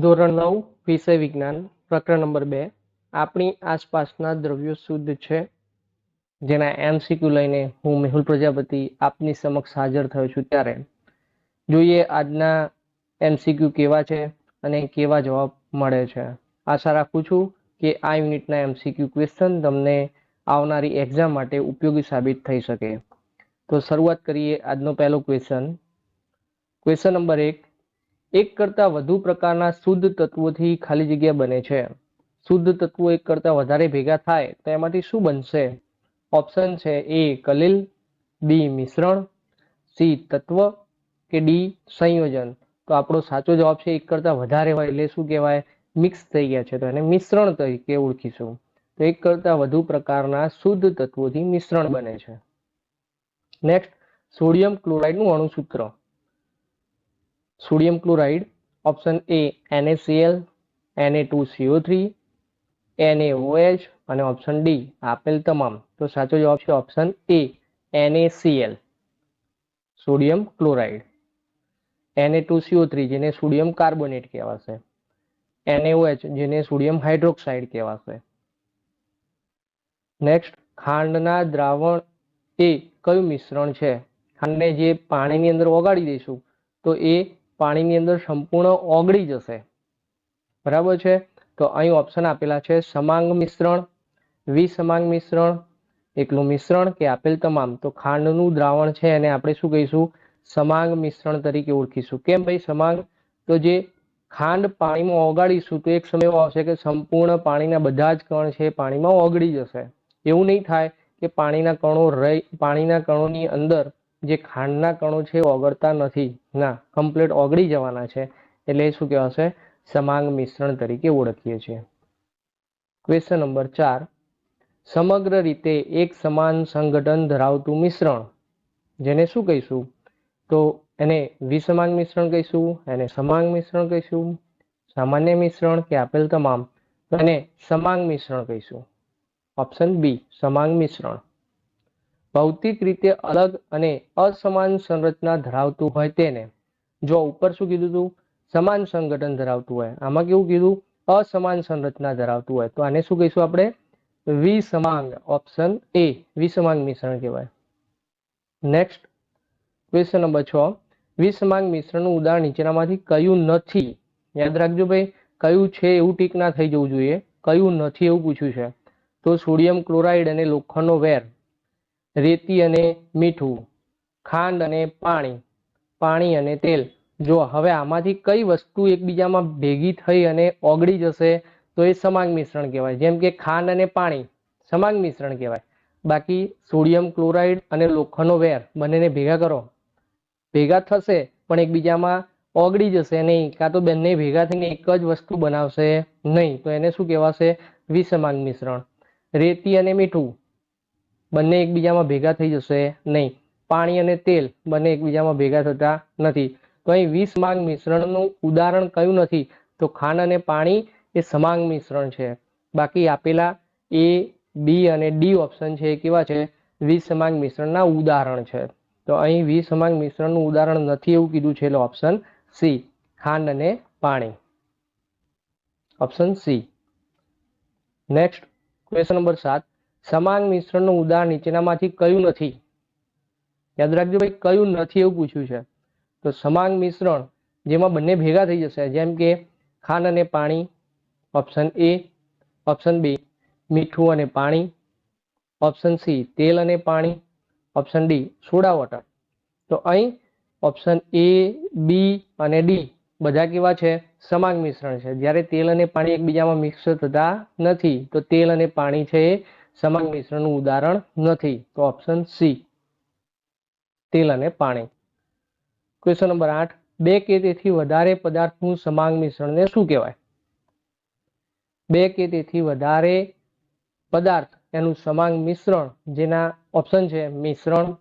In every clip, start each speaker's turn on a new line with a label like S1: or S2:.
S1: ધોરણ નવ, વિષય વિજ્ઞાન, પ્રકરણ નંબર બે. આપણી આસપાસના દ્રવ્યો શુદ્ધ છે. જેના એમસીક્યુ લઈને હું મેહુલ પ્રજાપતિ આપની સમક્ષ હાજર થયો છું ત્યારે. જોઈએ આજના એમસીક્યુ કેવા છે અને કેવા જવાબ મળે છે. આશા રાખું છું કે આ યુનિટના એમસીક્યુ ક્વેશ્ચન તમને આવનારી એક્ઝામ માટે ઉપયોગી સાબિત થઈ શકે. તો શરૂઆત કરીએ આજનો પહેલો ક્વેશ્ચન ક્વેશ્ચન નંબર એક. એક કરતાં વધુ પ્રકારના શુદ્ધ તત્વોથી ખાલી જગ્યા બને છે. શુદ્ધ તત્વો એક કરતાં વધારે ભેગા થાય તો એમાંથી શું બનશે? ઓપ્શન છે એ કલિલ, બી મિશ્રણ, સી તત્વ કે ડી સંયોજન. તો આપણો સાચો જવાબ છે એક કરતાં વધારે હોય એટલે શું કહેવાય? મિક્સ થઈ ગયા છે તો એને મિશ્રણ તરીકે ઓળખીશું. તો એક કરતાં વધુ પ્રકારના શુદ્ધ તત્વોથી મિશ્રણ બને છે. નેક્સ્ટ, સોડિયમ ક્લોરાઇડનું અણુસૂત્ર. Sodium chloride, option A NaCl Na2CO3 NaOH અને ઓપ્શન ડી આપેલ તમામ. તો સાચો જવાબ છે option A NaCl sodium chloride. Na2CO3 જેને સોડિયમ કાર્બોનેટ કહેવાશે. NaOH જેને સોડિયમ હાઇડ્રોક્સાઇડ કહેવાશે. નેક્સ્ટ ખાંડના દ્રાવણ એ કયું મિશ્રણ છે? ખાંડને જે પાણીની અંદર ઓગાળી દઈશું, તો એ પાણીની અંદર સંપૂર્ણ ઓગળી જશે. બરાબર છે? તો અહીં ઓપ્શન આપેલા છે સમાંગ મિશ્રણ, વિસમાંગ મિશ્રણ, એકલું મિશ્રણ કે આપેલ તમામ. તો ખાંડનું દ્રાવણ છે એને આપણે શું કહીશું? સમાંગ મિશ્રણ તરીકે ઓળખીશું. કેમ ભાઈ સમાંગ? તો જે ખાંડ પાણીમાં ઓગાળીશું તો એક સમય આવશે કે સંપૂર્ણ પાણીના બધા જ કણ છે પાણીમાં ઓગળી જશે. એવું નહીં થાય કે પાણીના કણો રહી, પાણીના કણોની અંદર જે ખાંડના કણો છે ઓગળતા નથી. ના કમ્પ્લીટ ઓગળી જવાના છે. એટલે શું કહેવાશે? સમાંગ મિશ્રણ તરીકે ઓળખીએ છીએ. ક્વેશ્ચન નંબર ચાર. સમગ્ર રીતે એક સમાન સંગઠન ધરાવતું મિશ્રણ. જેને શું કહીશું? તો એને વિસમાંગ મિશ્રણ કહીશું, એને સમાંગ મિશ્રણ કહીશું, સામાન્ય મિશ્રણ કે આપેલ તમામ, તો એને સમાંગ મિશ્રણ કહીશું. ઓપ્શન બી સમાંગ મિશ્રણ. ભૌતિક રીતે અલગ અને અસમાન સંરચના ધરાવતું હોય તેને. જો ઉપર શું કીધું હતું સમાન સંગઠન ધરાવતું હોય. આમાં કેવું કીધું? અસમાન સંરચના ધરાવતું હોય. તો આને શું કહીશું આપણે? વિસમાંગ ઓપ્શન એ. વિસમાંગ મિશ્રણ કહેવાય. નેક્સ્ટ ક્વેશ્ચન નંબર છ. વિસમાંગ મિશ્રણનું ઉદાહરણ નીચેનામાંથી કયું નથી? યાદ રાખજો ભાઈ, કયું છે એવું ટીક ના થઈ જવું જોઈએ. કયું નથી એવું પૂછ્યું છે. તો સોડિયમ ક્લોરાઇડ અને લોખંડનો વેર. રેતી અને મીઠું, ખાંડ અને પાણી પાણી અને તેલ. જો હવે આમાંથી કઈ વસ્તુ એકબીજામાં ભેગી થઈ અને ઓગળી જશે, તો એ સમાંગ મિશ્રણ કહેવાય. જેમ કે ખાંડ અને પાણી, સમાંગ મિશ્રણ કહેવાય. બાકી સોડિયમ ક્લોરાઇડ અને લોખંડનો વેર બંનેને ભેગા કરો. ભેગા થશે, પણ એકબીજામાં ઓગળી જશે નહીં, કાં તો બંને ભેગા થઈને એક જ વસ્તુ બનાવશે નહીં. તો એને શું કહેવાશે? વિસમાંગ મિશ્રણ. રેતી અને મીઠું બંને એકબીજામાં ભેગા થઈ જશે નહીં. પાણી અને તેલ બંને એકબીજામાં ભેગા થતા નથી. તો અહીં વિસમાંગ મિશ્રણનું ઉદાહરણ કયું નથી? તો ખાંડ અને પાણી એ સમાંગ મિશ્રણ છે. બાકી આપેલા એ, બી અને ડી ઓપ્શન છે એ કેવા છે? વિસમાંગ મિશ્રણના ઉદાહરણ છે. તો અહીં વિસમાંગ મિશ્રણનું ઉદાહરણ નથી એવું કીધું છે ઓપ્શન સી, ખાંડ અને પાણી. Option C. Next question number સાત. સમાંગ મિશ્રણનું ઉદાહરણ નીચેનામાંથી કયું નથી? યાદ રાખજો ભાઈ, કયું નથી એવું પૂછ્યું છે. તો સમાન મિશ્રણ જેમાં બંને ભેગા થઈ જશે, જેમ કે ખાંડ અને પાણી, ઓપ્શન એ, ઓપ્શન બી, મીઠું અને પાણી, ઓપ્શન સી, તેલ અને પાણી, ઓપ્શન ડી, સોડા વોટર. તો અહીં ઓપ્શન એ, બી અને ડી બધા કેવા છે? સમાન મિશ્રણ છે. જ્યારે તેલ અને પાણી એકબીજામાં મિક્સ થતા નથી, તો તેલ અને પાણી છે એ સમાંગ મિશ્રણનું ઉદાહરણ નથી. તો ઓપ્શન સી તેલ અને પાણી. ક્વેશ્ચન નંબર આઠ. બે કે તેથી વધારે પદાર્થનું સમાંગ મિશ્રણને શું કહેવાય? બે કે તેથી વધારે પદાર્થ એનું સમાંગ મિશ્રણ, જેના ઓપ્શન છે મિશ્રણ,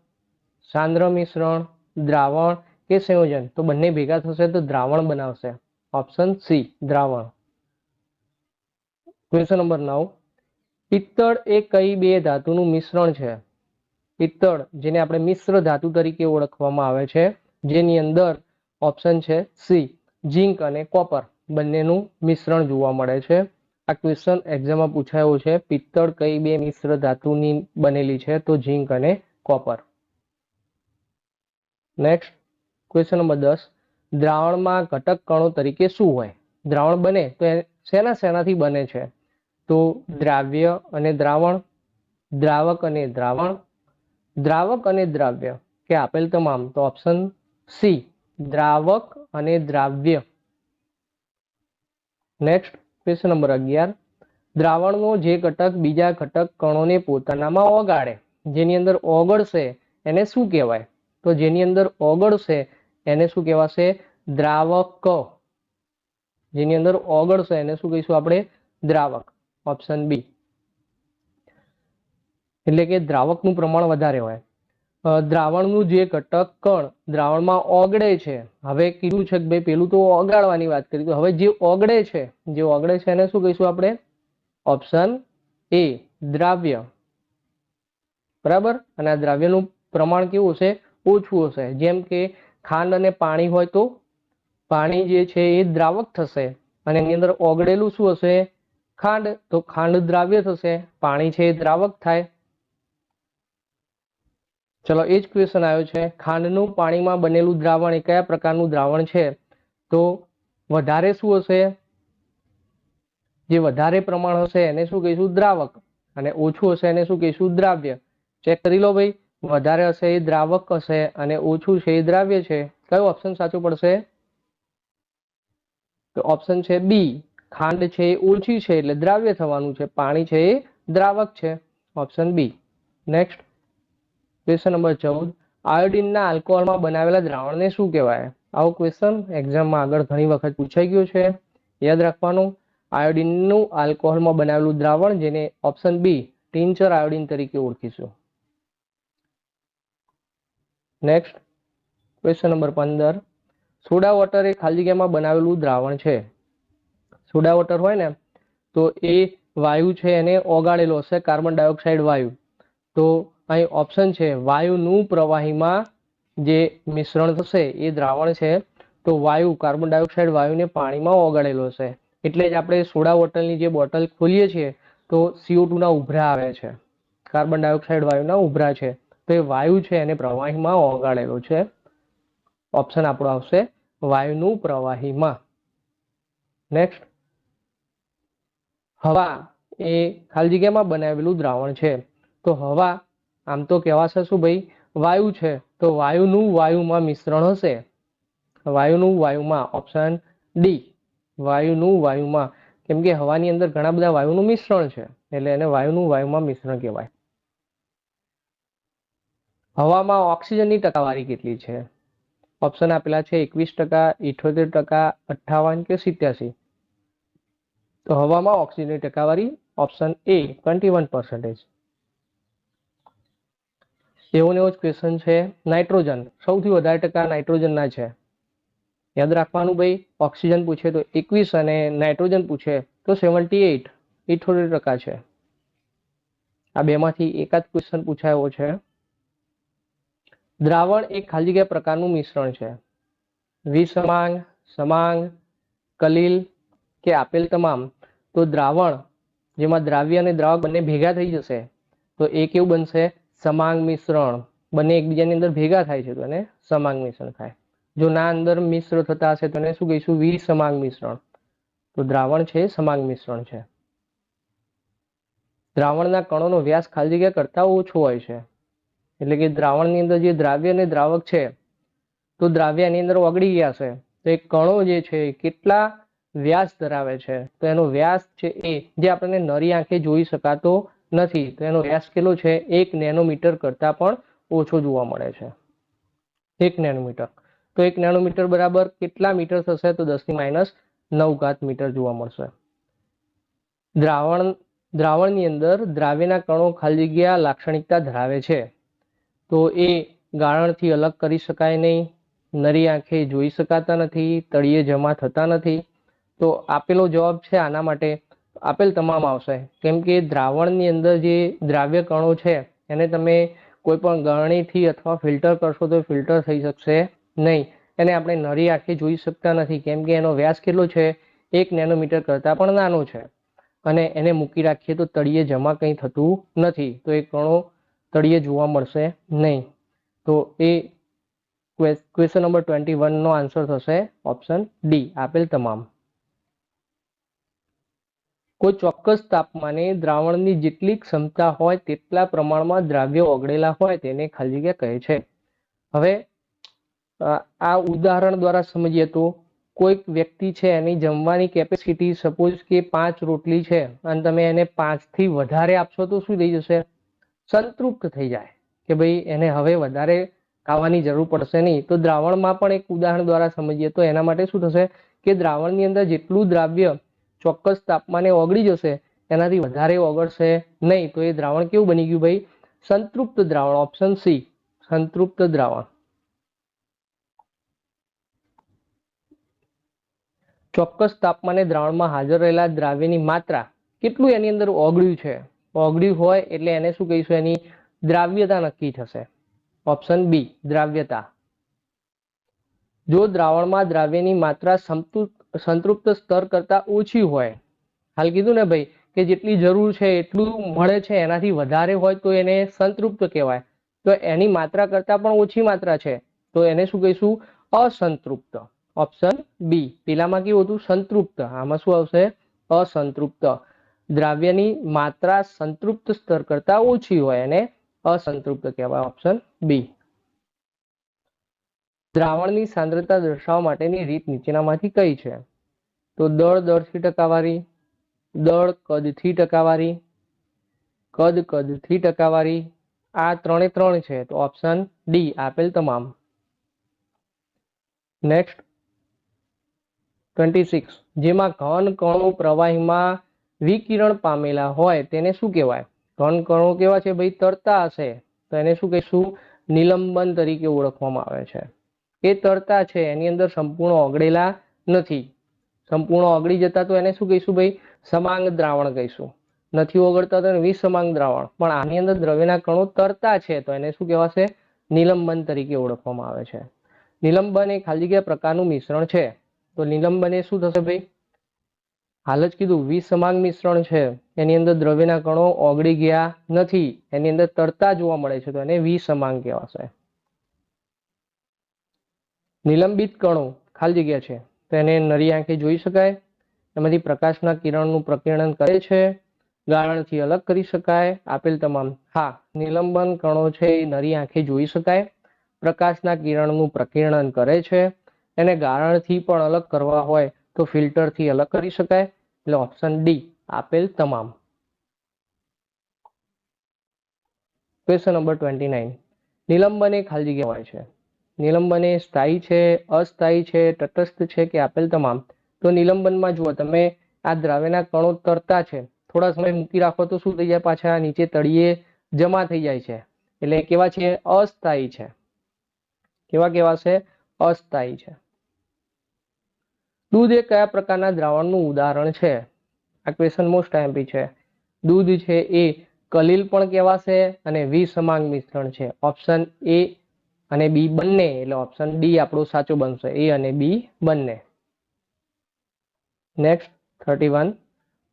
S1: સાંદ્ર મિશ્રણ, દ્રાવણ કે સંયોજન. તો બંને ભેગા થશે તો દ્રાવણ બનાવશે. ઓપ્શન સી દ્રાવણ. ક્વેશ્ચન નંબર નવ. પિત્તળ એ કઈ બે ધાતુનું મિશ્રણ છે? પિત્તળ, જેને આપણે મિશ્ર ધાતુ તરીકે ઓળખવામાં આવે છે, જેની અંદર ઓપ્શન છે સી ઝીંક અને કોપર બંનેનું મિશ્રણ જોવા મળે છે. આ ક્વેશ્ચન એક્ઝામમાં પૂછાયો છે, પિત્તળ કઈ બે મિશ્ર ધાતુની બનેલી છે? તો ઝીંક અને કોપર નેક્સ્ટ ક્વેશ્ચન નંબર દસ. દ્રાવણમાં ઘટક કણો તરીકે શું હોય? દ્રાવણ બને તો શેના શેનાથી બને છે? તો દ્રાવ્ય અને દ્રાવણ દ્રાવક અને દ્રાવણ દ્રાવક અને દ્રાવ્ય. કે આપેલ તમામ. તો ઓપ્શન સી દ્રાવક અને દ્રાવ્ય. નેક્સ્ટ ક્વેશ્ચન નંબર અગિયાર. દ્રાવણનો જે ઘટક બીજા ઘટક કણોને પોતાનામાં ઓગાળે જેની અંદર ઓગળશે એને શું કહેવાય? તો જેની અંદર ઓગળશે એને શું કહેવાશે? દ્રાવક. જેની અંદર ઓગળશે એને શું કહીશું આપણે? દ્રાવક. ઓપ્શન બી એટલે કે દ્રાવકનું પ્રમાણ વધારે હોય. દ્રાવણનું જે ઘટક કણ દ્રાવણમાં ઓગળે છે, હવે કીધું છે કે ભાઈ પેલું તો ઓગાળવાની વાત કરી હવે જે ઓગળે છે, જે ઓગળે છે એને શું કહીશું આપણે? ઓપ્શન એ દ્રાવ્ય. બરાબર? અને આ દ્રાવ્યનું પ્રમાણ કેવું હશે? ઓછું હશે. જેમ કે ખાંડ અને પાણી હોય તો પાણી જે છે એ દ્રાવક થશે. અને એની અંદર ઓગળેલું શું હશે? ખાંડ, તો ખાંડ દ્રાવ્ય થશે, પાણી છે એ દ્રાવક થાય. ચલો, એ જ ક્વેશ્ચન આવ્યો છે, ખાંડનું પાણીમાં બનેલું દ્રાવણ એ કયા પ્રકારનું દ્રાવણ છે? તો વધારે શું હશે? જે વધારે પ્રમાણ હશે એને શું કહીશું? દ્રાવક. અને ઓછું હશે એને શું કહીશું? દ્રાવ્ય. ચેક કરી લો ભાઈ, વધારે હશે એ દ્રાવક હશે અને ઓછું છે એ દ્રાવ્ય છે. કયો ઓપ્શન સાચો પડશે? તો ઓપ્શન છે બી ખાંડ છે એ ઓછી છે એટલે દ્રાવ્ય થવાનું છે. પાણી છે એ દ્રાવક છે. Option B next question number ચૌદ. આયોડિનના આલ્કોહોલમાં બનાવેલા દ્રાવણને શું કહેવાય? આવો ક્વેશ્ચન એક્ઝામમાં આગળ ઘણી વખત પૂછાઈ ગયો છે. યાદ રાખવાનું આયોડિનનું આલ્કોહોલમાં બનાવેલું દ્રાવણ જેને ઓપ્શન બી ટિન્ચર આયોડિન તરીકે ઓળખીશું. નેક્સ્ટ ક્વેશ્ચન નંબર પંદર. સોડા વોટર એ ખાલી જગ્યામાં બનાવેલું દ્રાવણ છે. સોડા વોટર હોય ને, તો એ વાયુ છે એને ઓગાળેલો હશે કાર્બન ડાયોક્સાઇડ વાયુ. તો અહીં ઓપ્શન છે, વાયુનું પ્રવાહીમાં જે મિશ્રણ થશે, એ દ્રાવણ છે, તો વાયુ કાર્બન ડાયોક્સાઇડ વાયુને પાણીમાં ઓગાળેલો હશે. એટલે જ આપણે સોડા વોટરની જે બોટલ ખોલીએ છીએ, તો સીઓ ટુના ઉભરા આવે છે. કાર્બન ડાયોક્સાઇડ વાયુના ઉભરા છે. તો એ વાયુ છે એને પ્રવાહીમાં ઓગાળેલો છે. ઓપ્શન આપણો આવશે, વાયુનું પ્રવાહીમાં. નેક્સ્ટ હવા એ ખાલી જગ્યામાં બનાવેલું દ્રાવણ છે. તો હવા, આમ તો કહેવાશે શું ભાઈ? વાયુ છે. તો વાયુનું વાયુમાં મિશ્રણ હશે. વાયુનું વાયુમાં ઓપ્શન ડી વાયુનું વાયુમાં, કેમ કે હવાની અંદર ઘણા બધા વાયુનું મિશ્રણ છે, એટલે એને વાયુનું વાયુમાં મિશ્રણ કહેવાય. હવામાં ઓક્સિજનની ટકાવારી કેટલી છે? ઓપ્શન આપેલા છે એકવીસ ટકા, ઇઠોતેર ટકા, અઠ્ઠાવન કે સિત્યાસી. તો હવામાં ઓક્સિજનની ટકાવારી option A twenty one percentage એવો ને એવો જ ક્વેશ્ચન છે નાઇટ્રોજન સૌથી વધારે ટકા નાઇટ્રોજનના છે. યાદ રાખવાનું ભાઈ ઓક્સિજન પૂછે તો એકવીસ અને નાઇટ્રોજન પૂછે તો સેવન્ટી એઇટ ઇઠોતેર ટકા છે. આ બેમાંથી એકાદ ક્વેશ્ચન પૂછાયો છે. દ્રાવણ એક ખાલી જગ્યા પ્રકારનું મિશ્રણ છે. વિસમાંગ સમાંગ, કલીલ કે આપેલ તમામ, તો દ્રાવણ, જેમાં દ્રાવ્ય અને દ્રાવક બંને ભેગા થઈ જશે, તો એ કેવું બનશે? સમાંગ મિશ્રણ. બંને એકબીજાની અંદર ભેગા થાય છે તો એને સમાંગ મિશ્રણ થાય. જો ના અંદર મિશ્ર થતા હશે તો એને શું કહીશું? વિસમાંગ મિશ્રણ. તો દ્રાવણ છે, સમાંગ મિશ્રણ છે. દ્રાવણના કણોનો વ્યાસ ખાલી જગ્યા કરતા ઓછો હોય છે. એટલે કે દ્રાવણની અંદર જે દ્રાવ્ય અને દ્રાવક છે, તો દ્રાવ્યની અંદર ઓગળી ગયા છે. તો એ કણો જે છે કેટલા વ્યાસ ધરાવે છે. તો એનો વ્યાસ છે એ, જે આપણને નરી આંખે જોઈ શકાતો નથી, તો એનો વ્યાસ કેટલો છે? એક નેનોમીટર કરતાં પણ ઓછો જોવા મળે છે. એક નેનોમીટર. તો એક નેનોમીટર બરાબર કેટલા મીટર થશે? તો દસની માઇનસ નવ ઘાત મીટર જોવા મળશે. દ્રાવણ, દ્રાવણની અંદર દ્રાવ્યના કણો ખાલી જગ્યા લાક્ષણિકતા ધરાવે છે. તો એ ગાળણથી અલગ કરી શકાય નહીં. નરી આંખે જોઈ શકાતા નથી, તળિયે જમા થતા નથી. તો આપેલો જવાબ છે આના માટે. આપેલ તમામ આવશે. કેમ કે દ્રાવણની અંદર જે દ્રાવ્ય કણો છે, એને તમે કોઈ પણ ગરણીથી અથવા ફિલ્ટર કરશો તો ફિલ્ટર થઈ શકશે નહીં. એને આપણે નરી આંખે જોઈ શકતા નથી. કેમ કે એનો વ્યાસ કેટલો છે? એક નેનોમીટર કરતાં પણ નાનો છે. અને એને મૂકી રાખીએ તો તળિયે જમા કંઈ થતું નથી. તો એ કણો તળિયે જોવા મળશે નહીં. તો એ ક્વેશ્ચન નંબર ટ્વેન્ટી વનનો આન્સર થશે ઓપ્શન ડી. આપેલ તમામ. કોઈ ચોક્કસ તાપમાને દ્રાવણની જેટલી ક્ષમતા હોય તેટલા પ્રમાણમાં દ્રાવ્ય ઓગળેલા હોય તેને ખાલી જગ્યા કહે છે. હવે આ ઉદાહરણ દ્વારા સમજીએ તો કોઈક વ્યક્તિ છે એની જમવાની કેપેસિટી સપોઝ કે પાંચ રોટલી છે અને તમે એને પાંચથી વધારે આપશો તો શું થઈ જશે? સંતૃપ્ત થઈ જાય કે ભાઈ એને હવે વધારે ખાવાની જરૂર પડશે નહીં. તો દ્રાવણમાં પણ એક ઉદાહરણ દ્વારા સમજીએ તો એના માટે શું થશે? કે દ્રાવણની અંદર જેટલું દ્રાવ્ય ચોક્કસ તાપમાને ઓગળી જશે એનાથી વધારે ઓગળશે નહીં. તો એ દ્રાવણ કેવું બની ગયું ભાઈ? સંતૃપ્ત દ્રાવણ ઓપ્શન સી સંતૃપ્ત દ્રાવણ. ચોક્કસ તાપમાને દ્રાવણમાં હાજર રહેલા દ્રાવ્યની માત્રા કેટલું એની અંદર ઓગળ્યું છે? ઓગળ્યું હોય એટલે એને શું કહીશું? એની દ્રાવ્યતા નક્કી થશે. ઓપ્શન બી દ્રાવ્યતા. જો દ્રાવણમાં દ્રાવ્યની માત્રા સંતૃપ્ત સ્તર કરતાં ઓછી હોય. હાલ કીધું ને ભાઈ કે જેટલી જરૂર છે, એટલું મળે છે, એનાથી વધારે હોય તો એને સંતૃપ્ત કહેવાય. તો એની માત્રા કરતાં પણ ઓછી માત્રા છે. તો એને શું કહીશું? અસંતૃપ્ત. Option B. પેલામાં કેવું હતું? સંતૃપ્ત. આમાં શું આવશે? અસંતૃપ્ત. દ્રાવ્યની માત્રા સંતૃપ્ત સ્તર કરતા ઓછી હોય એને અસંતૃપ્ત કહેવાય. Option B. દ્રાવણની સાંદ્રતા દર્શાવવા માટેની રીત નીચેનામાંથી કઈ છે? તો દળ દળથી ટકાવારી, દળ કદથી ટકાવારી, કદ કદથી ટકાવારી, આ ત્રણે ત્રણ છે. તો ઓપ્શન ડી આપેલ તમામ. નેક્સ્ટ ટ્વેન્ટી સિક્સ જેમાં ઘન કણો પ્રવાહીમાં વિકિરણ પામેલા હોય તેને શું કહેવાય? ઘન કણો કેવા છે? ભાઈ તરતા હશે. તો એને શું કહીશું? નિલંબન તરીકે ઓળખવામાં આવે છે. એ તરતા છે. એની અંદર સંપૂર્ણ ઓગળેલા નથી. સંપૂર્ણ ઓગળી જતા તો એને શું કહીશું ભાઈ? સમાંગ દ્રાવણ કહીશું. નથી ઓગળતા તો વિસમાંગ દ્રાવણ. પણ આની અંદર દ્રવ્યના કણો તરતા છે તો એને શું કહેવાશે? નિલંબન તરીકે ઓળખવામાં આવે છે. નિલંબન એ ખાલી જગ્યા પ્રકારનું મિશ્રણ છે. તો નિલંબન એ શું થશે ભાઈ? હાલ જ કીધું, વિસમાંગ મિશ્રણ છે. એની અંદર દ્રવ્યના કણો ઓગળી ગયા નથી. એની અંદર તરતા જોવા મળે છે તો એને વિસમાંગ કહેવાશે. નિલંબિત કણો ખાલી જગ્યા છે. તો એને નરી આંખે જોઈ શકાય. એમાંથી પ્રકાશના કિરણનું પ્રકીર્ણન કરે છે. ગાળણથી અલગ કરી શકાય. આપેલ તમામ, હા, નિલંબન કણો છે એ નરી આંખે જોઈ શકાય. પ્રકાશના કિરણનું પ્રકીર્ણન કરે છે. એને ગાળણથી પણ અલગ કરવા હોય તો ફિલ્ટરથી અલગ કરી શકાય. એટલે ઓપ્શન ડી, આપેલ તમામ. ક્વેશ્ચન નંબર ટ્વેન્ટી નાઇન નિલંબન એ ખાલી જગ્યા હોય છે. નિલંબન એ સ્થાયી છે, અસ્થાયી છે, તટસ્થ છે કે આપેલ તમામ? તો નિલંબનમાં જુઓ, તમે આ દ્રાવ્યના કણો તરતા છે. થોડા સમય મૂકી રાખો તો શું થઈ જાય? પાછા નીચે તળિયે જમા થઈ જાય છે. એટલે કેવા છે? અસ્થાયી છે. કેવા કેવા છે? અસ્થાયી છે. દૂધ એ કયા પ્રકારના દ્રાવણનું ઉદાહરણ છે? આ ક્વેશ્ચન મોસ્ટ એમ્પી છે. દૂધ છે એ કલીલ પણ કહેવાશે અને વિસમાંગ મિશ્રણ છે. ઓપ્શન એ અને બી બંને, એટલે ઓપ્શન ડી આપણો સાચો બનશે. એ અને બી બંને. નેક્સ્ટ થર્ટી વન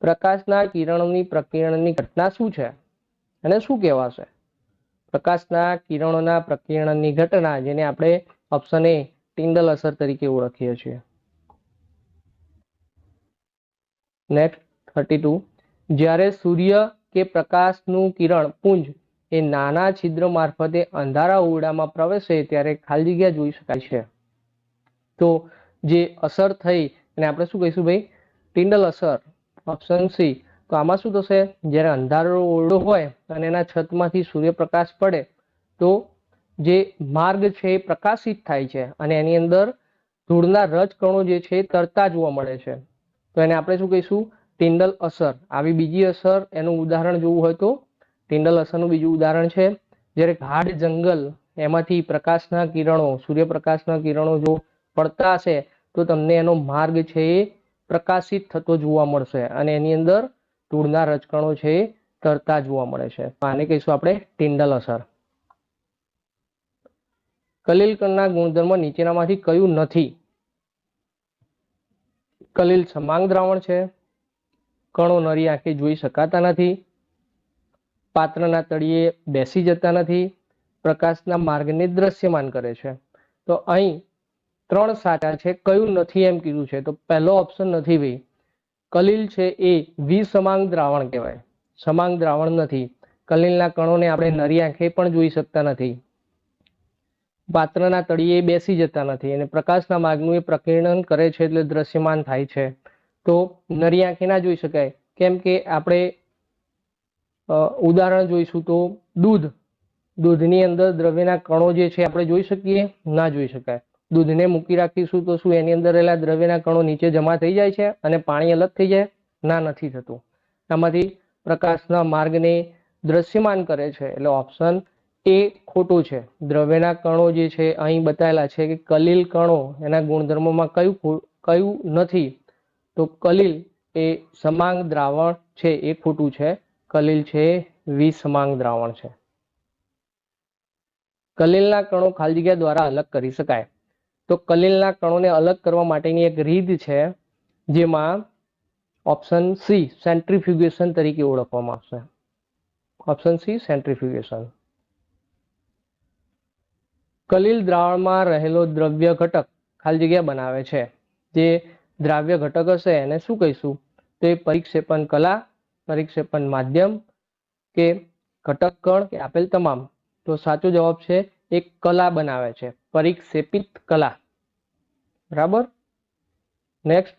S1: પ્રકાશના કિરણોની પ્રકિરણની ઘટના શું છે? અને શું કહેવાશે? પ્રકાશના કિરણોના પ્રકિરણની ઘટના, જેને આપણે ઓપ્શન એ ટિન્ડલ અસર તરીકે ઓળખીએ છીએ. નેક્સ્ટ થર્ટી ટુ જ્યારે સૂર્ય કે પ્રકાશનું કિરણ, પુંજ એ નાના છિદ્ર મારફતે અંધારા ઓરડામાં પ્રવેશે ત્યારે ખાલી જગ્યા જોઈ શકાય છે. તો જે અસર થઈ, અને આપણે શું કહીશું ભાઈ? ટિન્ડલ અસર ઓપ્શન સી તો આમાં શું થશે? જ્યારે અંધારો ઓરડો હોય, અને એના છતમાંથી સૂર્યપ્રકાશ પડે, તો જે માર્ગ છે એ પ્રકાશિત થાય છે, અને એની અંદર ધૂળના રજકણો જે છે તરતા જોવા મળે છે. તો એને આપણે શું કહીશું? ટિન્ડલ અસર. આવી બીજી અસર, એનું ઉદાહરણ જોવું હોય તો ટિન્ડલ અસરનું બીજું ઉદાહરણ છે. જ્યારે ગાઢ જંગલ એમાંથી પ્રકાશના કિરણો, સૂર્યપ્રકાશના કિરણો જો પડતા હશે, તો તમને એનો માર્ગ છે એ પ્રકાશિત થતો જોવા મળશે અને એની અંદર ધૂળના રજકણો છે એ તરતા જોવા મળે છે. આને કહીશું આપણે ટિન્ડલ અસર. કલીલકણના ગુણધર્મ નીચેનામાંથી કયું નથી? કલિલ સમાંગ દ્રાવણ છે. કણો નરી આંખે જોઈ શકાતા નથી. પાત્રના તળિયે બેસી જતા નથી, પ્રકાશના માર્ગને દ્રશ્યમાન કરે છે. તો અહીં ત્રણ સાચા છે, કયું નથી એમ કીધું છે. તો પહેલો ઓપ્શન નથી ભાઈ. કલીલ છે એ વિસમાંગ દ્રાવણ કહેવાય. સમાંગ દ્રાવણ નથી. કલીલના કણોને આપણે નરી આંખે પણ જોઈ શકતા નથી. પાત્રના તળિયે બેસી જતા નથી અને પ્રકાશના માર્ગનું એ પ્રકીર્ણન કરે છે એટલે દ્રશ્યમાન થાય છે. તો નરી આંખે ના જોઈ શકાય. કેમ કે આપણે ઉદાહરણ જોઈશું તો દૂધ. દૂધની અંદર દ્રવ્યના કણો જે છે, આપણે જોઈ શકીએ. ના જોઈ શકાય. દૂધને મૂકી રાખીશું તો શું એની અંદર રહેલા દ્રવ્યના કણો નીચે જમા થઈ જાય છે અને પાણી અલગ થઈ જાય? ના, નથી થતું. આમાંથી પ્રકાશના માર્ગને દ્રશ્યમાન કરે છે. એટલે ઓપ્શન એ ખોટું છે. દ્રવ્યના કણો જે છે, અહીં બતાવેલા છે કે કલીલ કણો, એના ગુણધર્મોમાં કયું કયું નથી? તો કલીલ એ સમાંગ દ્રાવણ છે, એ ખોટું છે. કલિલ છે વિસમાંગ દ્રાવણ છે. કલીલના કણો ખાલી જગ્યા દ્વારા અલગ કરી શકાય. તો કલીલના કણોને અલગ કરવા માટેની એક રીત છે, જેમાં ઓપ્શન સી, સેન્ટ્રીફ્યુગેશન તરીકે ઓળખવામાં આવશે. Option C, centrifugation. કલીલ દ્રાવણમાં રહેલો દ્રવ્ય ઘટક ખાલી જગ્યા બનાવે છે. જે દ્રાવ્ય ઘટક હશે, એને શું કહીશું? તો એ પરિક્ષેપણ કલા પરિક્ષેપણ માધ્યમ કે ઘટક કણ કે આપેલ તમામ, તો સાચો જવાબ છે એક કલા બનાવે છે, પરિક્ષેપિત કલા. બરાબર? નેક્સ્ટ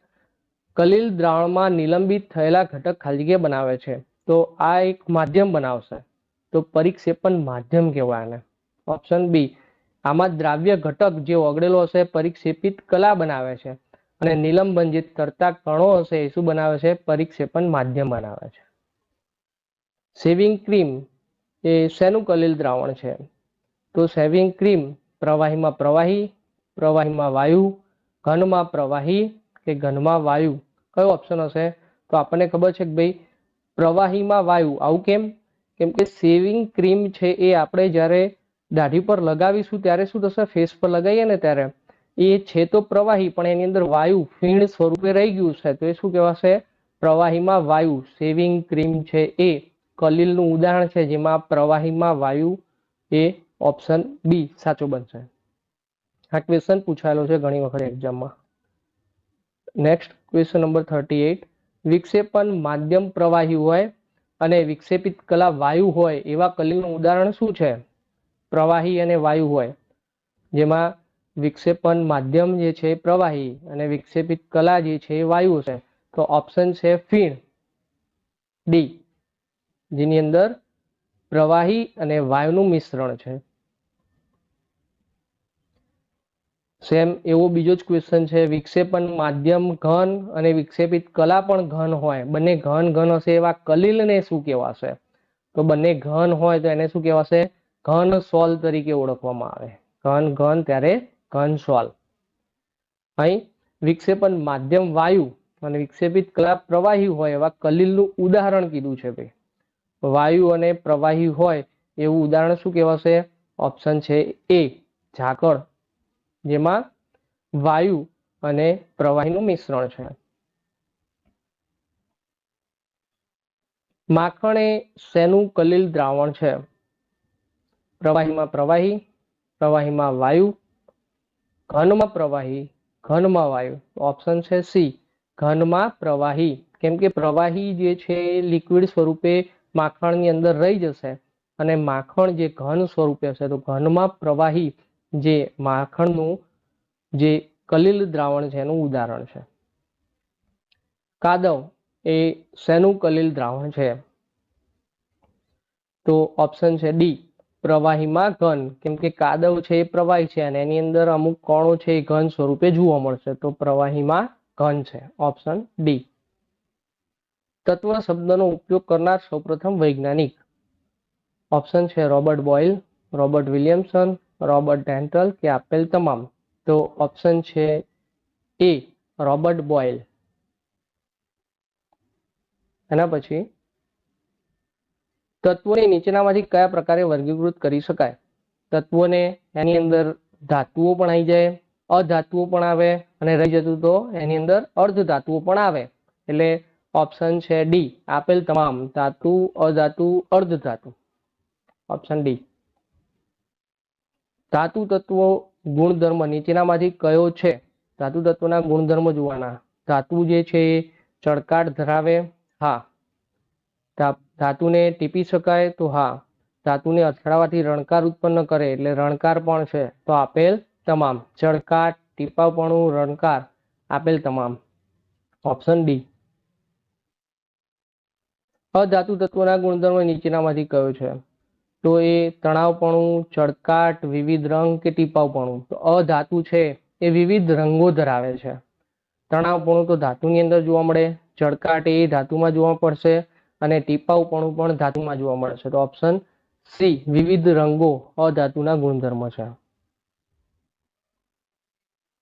S1: કલીલ દ્રાવણમાં નિલંબિત થયેલા ઘટક ખાલી બનાવે છે, તો આ એક માધ્યમ બનાવશે. તો પરિક્ષેપણ માધ્યમ કહેવાય આને. ઓપ્શન બી આમાં દ્રાવ્ય ઘટક જે ઓગળેલો હશે, પરિક્ષેપિત કલા બનાવે છે. અને નિલંબન કરતા કણો હશે એ શું બનાવે છે? પરિક્ષેપણ માધ્યમ બનાવે છે. સેવિંગ ક્રીમ એ શેનું કલિલ દ્રાવણ છે? તો સેવિંગ ક્રીમ પ્રવાહીમાં પ્રવાહી, પ્રવાહીમાં વાયુ, ઘનમાં પ્રવાહી કે ઘનમાં વાયુ? કયો ઓપ્શન હશે? તો આપણને ખબર છે કે ભાઈ પ્રવાહીમાં વાયુ આવું કેમ? કેમ કે સેવિંગ ક્રીમ છે એ આપણે જ્યારે દાઢી પર લગાવીશું ત્યારે શું થશે? ફેસ પર લગાવીએ ને ત્યારે એ છે તો પ્રવાહી, પણ એની અંદર વાયુ ફીણ સ્વરૂપે રહી ગયું છે. તો એ શું કહેવાશે? પ્રવાહીમાં વાયુ સેવિંગ ક્રીમ છે એ, કલીલનું ઉદાહરણ છે, જેમાં પ્રવાહીમાં વાયુ એ ઓપ્શન બી સાચો બનશે. આ ક્વેશ્ચન પૂછાયેલો છે ઘણી વખત એક્ઝામમાં next question number thirty eight વિક્ષેપણ માધ્યમ પ્રવાહી હોય અને વિક્ષેપિત કલા વાયુ હોય, એવા કલીલનું ઉદાહરણ શું છે? પ્રવાહી અને વાયુ હોય. જેમાં વિક્ષેપણ માધ્યમ જે છે પ્રવાહી અને વિક્ષેપિત કલા જે છે વાયુ છે. તો ઓપ્શન છે ફીણ. ડી જેની અંદર પ્રવાહી અને વાયુનું મિશ્રણ છે. સેમ એવો બીજો જ ક્વેશ્ચન છે વિક્ષેપણ માધ્યમ ઘન અને વિક્ષેપિત કલા પણ ઘન હોય. બંને ઘન ઘન હશે એવા કલિલને શું કહેવાશે? તો બંને ઘન હોય તો એને શું કહેવાશે? ઘન સોલ તરીકે ઓળખવામાં આવે. ઘન ઘન ત્યારે ઘન અહીં વિક્ષેપણ માધ્યમ વાયુ અને વિક્ષેપિત કલા પ્રવાહી હોય એવા કલીલનું ઉદાહરણ કીધું છે ભાઈ. વાયુ અને પ્રવાહી હોય એવું ઉદાહરણ શું કહેવાશે? ઓપ્શન છે એ ઝાકળ, જેમાં વાયુ અને પ્રવાહીનું મિશ્રણ છે. માખણ એ શેનું કલીલ દ્રાવણ છે? પ્રવાહીમાં પ્રવાહી, પ્રવાહીમાં વાયુ ઘનમાં પ્રવાહી, ઘનમાં વાયુ. ઓપ્શન છે સી ઘનમાં પ્રવાહી. કેમ કે પ્રવાહી જે છે એ લિક્વિડ સ્વરૂપે માખણની અંદર રહી જશે. અને માખણ જે ઘન સ્વરૂપે હશે, તો ઘનમાં પ્રવાહી જે માખણનું જે કલિલ દ્રાવણ છે, એનું ઉદાહરણ છે. કાદવ એ શેનું કલિલ દ્રાવણ છે? તો ઓપ્શન છે ડી પ્રવાહીમાં ઘન, કેમ કે કાદવ છે એ પ્રવાહી છે અને એની અંદર અમુક કણો છે એ ઘન સ્વરૂપે જોવા મળશે. તો પ્રવાહીમાં ઘન છે, ઓપ્શન ડી તત્વ શબ્દનો ઉપયોગ કરનાર સૌપ્રથમ વૈજ્ઞાનિક. ઓપ્શન છે Robert Boyle Robert Williamson, Robert Dental કે આપેલ તમામ. તો ઓપ્શન છે એ, રોબર્ટ બોઇલ એના પછી તત્વોને નીચેનામાંથી કયા પ્રકારે વર્ગીકૃત કરી શકાય? તત્વોને એની અંદર ધાતુઓ પણ આવી જાય, અધાતુઓ પણ આવે અને રહી જતું તો એની અંદર અર્ધ ધાતુઓ પણ આવે. એટલે ઓપ્શન છે ડી આપેલ તમામ ધાતુ, અધાતુ અર્ધ ધાતુ ઓપ્શન ડી ધાતુ તત્વો ગુણધર્મ નીચેનામાંથી કયો છે? ધાતુ તત્વના ગુણધર્મ જોવાના. ધાતુ જે છે એ ચળકાટ ધરાવે. હા. ધાતુને ટીપી શકાય તો હા. ધાતુને અથડાવાથી રણકાર ઉત્પન્ન કરે એટલે રણકાર પણ છે. તો આપેલ તમામ. ચળકાટ ટીપાવપણું રણકાર. આપેલ તમામ. Option D. અધાતુ તત્વના ગુણધર્મ નીચેનામાંથી કયો છે? તો એ તણાવપણું ચળકાટ વિવિધ રંગ કે ટીપાવપણું તો અધાતુ છે એ વિવિધ રંગો ધરાવે છે. તણાવપણું તો ધાતુની અંદર જોવા મળે. ચળકાટ એ ધાતુમાં જોવા પડશે અને ટીપાઉપણું પણ ધાતુમાં જોવા મળે છે. તો ઓપ્શન સી વિવિધ રંગો અધાતુના ગુણધર્મ છે.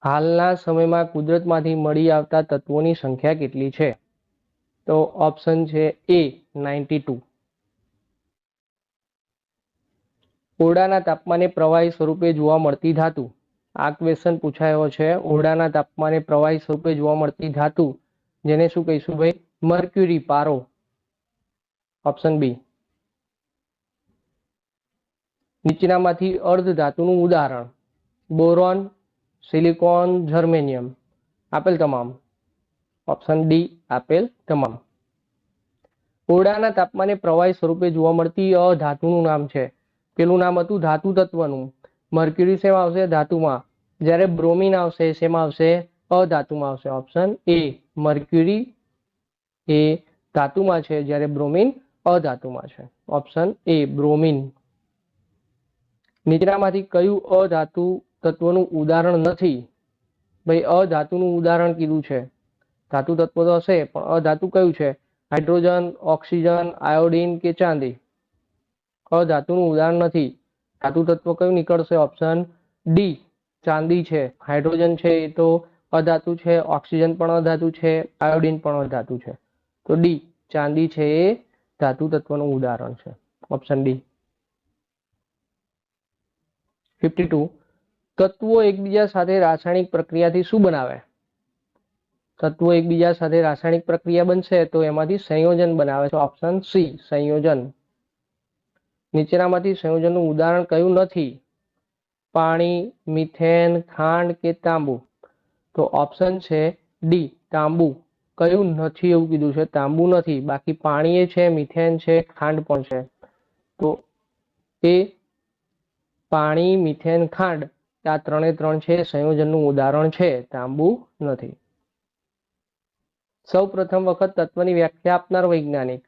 S1: હાલના સમયમાં કુદરતમાંથી મળી આવતા તત્વોની સંખ્યા કેટલી છે? તો ઓપ્શન છે એ નાઇન્ટી ઓરડાના તાપમાને પ્રવાહી સ્વરૂપે જોવા મળતી ધાતુ. આ ક્વેશ્ચન પૂછાયો છે. ઓરડાના તાપમાને પ્રવાહી સ્વરૂપે જોવા મળતી ધાતુ. જેને શું કહીશું ભાઈ? મર્ક્યુરી પારો. Option B. નીચેનામાંથી અર્ધ ધાતુનું ઉદાહરણ. Boron, silicon, germanium. આપેલ તમામ. ઓપ્શન ડી, આપેલ તમામ. ઓરડાના તાપમાને પ્રવાહી સ્વરૂપે જોવા મળતી અધાતુનું નામ છે. પેલું નામ હતું ધાતુ તત્વનું. મર્ક્યુરી શેમાં આવશે? ધાતુમાં. જ્યારે બ્રોમિન આવશે, શેમાં આવશે? અધાતુમાં આવશે. ઓપ્શન એ, મર્ક્યુરી એ ધાતુમાં છે. જ્યારે બ્રોમિન અધાતુમાં છે. ઓપ્શન એ બ્રોમિન નીચેનામાંથી કયું અધાતુ તત્વનું ઉદાહરણ નથી? ભાઈ, અધાતુનું ઉદાહરણ કીધું છે. ધાતુ તત્વ તો હશે, પણ અધાતુ કયું છે? હાઇડ્રોજન, ઓક્સિજન, આયોડિન કે ચાંદી? અધાતુનું ઉદાહરણ નથી. ધાતુ તત્વ કયું નીકળશે? ઓપ્શન ડી ચાંદી છે. હાઇડ્રોજન છે એ તો અધાતુ છે, ઓક્સિજન પણ અધાતુ છે, આયોડીન પણ અધાતુ છે. તો ડી ચાંદી છે એ ધાતુ તત્વનું ઉદાહરણ છે. ઓપ્શન ડી ફિફ્ટી ટુ તત્વો એકબીજા સાથે રાસાયણિક પ્રક્રિયાથી શું બનાવે? તત્વો એકબીજા સાથે રાસાયણિક પ્રક્રિયા બનશે તો એમાંથી સંયોજન બનાવે છે. ઓપ્શન સી સંયોજન. નીચેનામાંથી સંયોજનનું ઉદાહરણ કયું નથી? પાણી, મિથેન, ખાંડ કે તાંબુ? તો ઓપ્શન છે ડી તાંબુ. કયું નથી એવું કીધું છે, તાંબુ નથી, બાકી પાણી છે, મિથેન છે, ખાંડ પણ છે. તો એ પાણી, મિથેન, ખાંડ આ ત્રણે ત્રણ છે, સંયોજનનું ઉદાહરણ છે, તાંબુ નથી. સૌ પ્રથમ વખત તત્વની વ્યાખ્યા આપનાર વૈજ્ઞાનિક.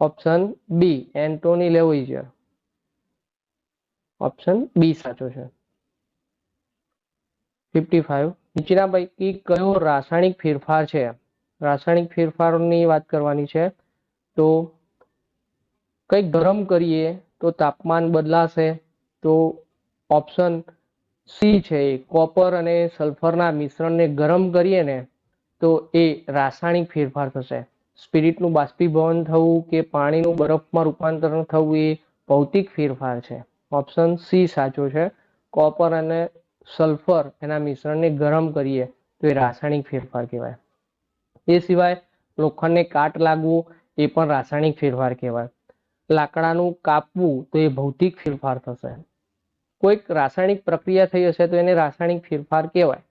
S1: Option B, Antoine Lavoisier option B સાચો છે. ફિફ્ટી ફાઈવ નીચેના પૈકી કયો રાસાયણિક ફેરફાર છે? રાસાયણિક ફેરફારોની વાત કરવાની છે, તો કંઈક ગરમ કરીએ તો તાપમાન બદલાશે, તો ઓપ્શન સી છે કોપર અને સલ્ફરના મિશ્રણને ગરમ કરીએ ને, તો એ રાસાયણિક ફેરફાર થશે. સ્પિરિટનું બાષ્પીભવન થવું કે પાણીનું બરફમાં રૂપાંતરણ થવું એ ભૌતિક ફેરફાર છે. ઓપ્શન સી સાચો છે. કોપર અને સલ્ફર એના મિશ્રણને ગરમ કરીએ તો એ રાસાયણિક ફેરફાર કહેવાય. એ સિવાય લોખંડને કાટ લાગવું એ પણ રાસાયણિક ફેરફાર કહેવાય. લાકડાનું કાપવું તો એ ભૌતિક ફેરફાર થશે. કોઈક રાસાયણિક પ્રક્રિયા થઈ હશે તો એને રાસાયણિક ફેરફાર કહેવાય.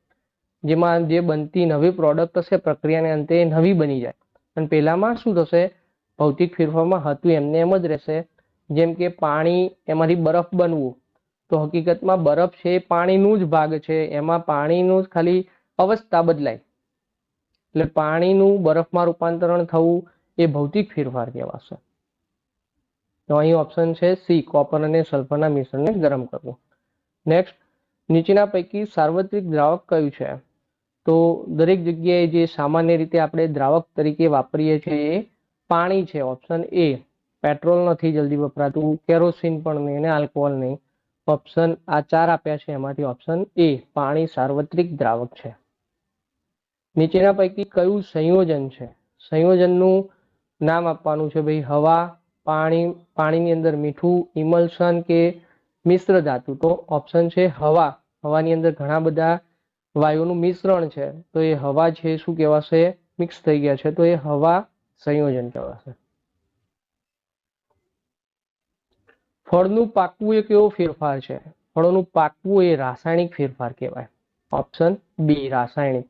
S1: જેમાં જે બનતી નવી પ્રોડક્ટ હશે પ્રક્રિયાને અંતે એ નવી બની જાય. અને પહેલામાં શું થશે? ભૌતિક ફેરફારમાં હતું એમને એમ જ રહેશે. જેમ કે પાણી એમાંથી બરફ બનવું. તો હકીકતમાં બરફ છે એ પાણીનું જ ભાગ છે. એમાં પાણીનું જ ખાલી અવસ્થા બદલાય. એટલે પાણીનું બરફમાં રૂપાંતરણ થવું એ ભૌતિક ફેરફાર કહેવાશે. તો અહીં ઓપ્શન છે સી કોપર અને સલ્ફરના મિશ્રણને ગરમ કરવું. નેક્સ્ટ નીચેના પૈકી સાર્વત્રિક દ્રાવક કયું છે? તો દરેક જગ્યાએ જે સામાન્ય રીતે આપણે દ્રાવક તરીકે વાપરીએ છીએ એ પાણી છે. ઓપ્શન એ પેટ્રોલ નથી જલ્દી વપરાતું કેરોસીન પણ નહીં અને આલ્કોહોલ નહીં. ઓપ્શન આ ચાર આપ્યા છે. એમાંથી ઓપ્શન એ પાણી સાર્વત્રિક દ્રાવક છે. નીચેના પૈકી કયું સંયોજન છે? સંયોજનનું નામ આપવાનું છે ભાઈ હવા, પાણી, પાણીની અંદર મીઠું, ઇમલ્શન કે મિશ્ર ધાતુ. તો ઓપ્શન છે હવા. હવાની અંદર ઘણા બધા વાયુનું મિશ્રણ છે. તો એ હવા છે, શું કહેવાશે? મિક્સ થઈ ગયા છે. તો એ હવા સંયોજન કહેવાશે. ફળનું પાકવું એ કેવો ફેરફાર છે. ફળોનું પાકવું એ રાસાયણિક ફેરફાર કહેવાય. ઓપ્શન બી રાસાયણિક.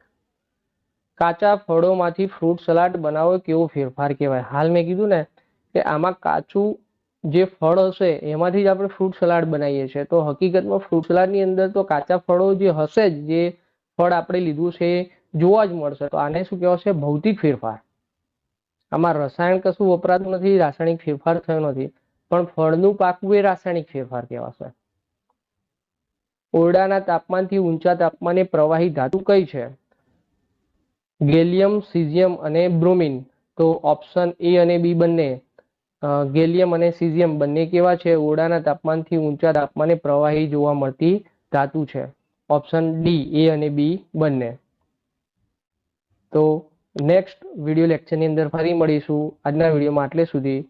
S1: કાચા ફળોમાંથી ફ્રૂટ સલાડ બનાવો કેવો ફેરફાર કહેવાય. હાલ મેં કીધું ને કે આમાં કાચું જે ફળ હશે, એમાંથી જ આપણે ફ્રૂટ સલાડ બનાવીએ છીએ. તો હકીકતમાં ફ્રૂટ સલાડની અંદર તો કાચા ફળો જે હશે જ, જે ફળ આપણે લીધું છે જોવા જ મળશે. તો આને શું કહેવાશે? ભૌતિક ફેરફાર. આમાં રસાયણ કશું વપરાતું નથી, રાસાયણિક ફેરફાર થયો નથી. પણ ફળનું પાકવું એ રાસાયણિક ફેરફાર કહેવાશે. ઓરડાના તાપમાનથી ઊંચા તાપમાને પ્રવાહી ધાતુ કઈ છે? ગેલિયમ, સિઝિયમ અને બ્રોમિન. તો ઓપ્શન એ અને બી બંને. ગેલિયમ અને સિઝિયમ બંને કેવા છે? ઓરડાના તાપમાનથી ઊંચા તાપમાને પ્રવાહી જોવા મળતી ધાતુ છે. ઓપ્શન ડી, એ અને બી બંને. તો નેક્સ્ટ વીડિયો લેક્ચરની અંદર ફરી મળીશું. આજના વિડીયોમાં આટલે સુધી.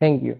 S1: Thank you.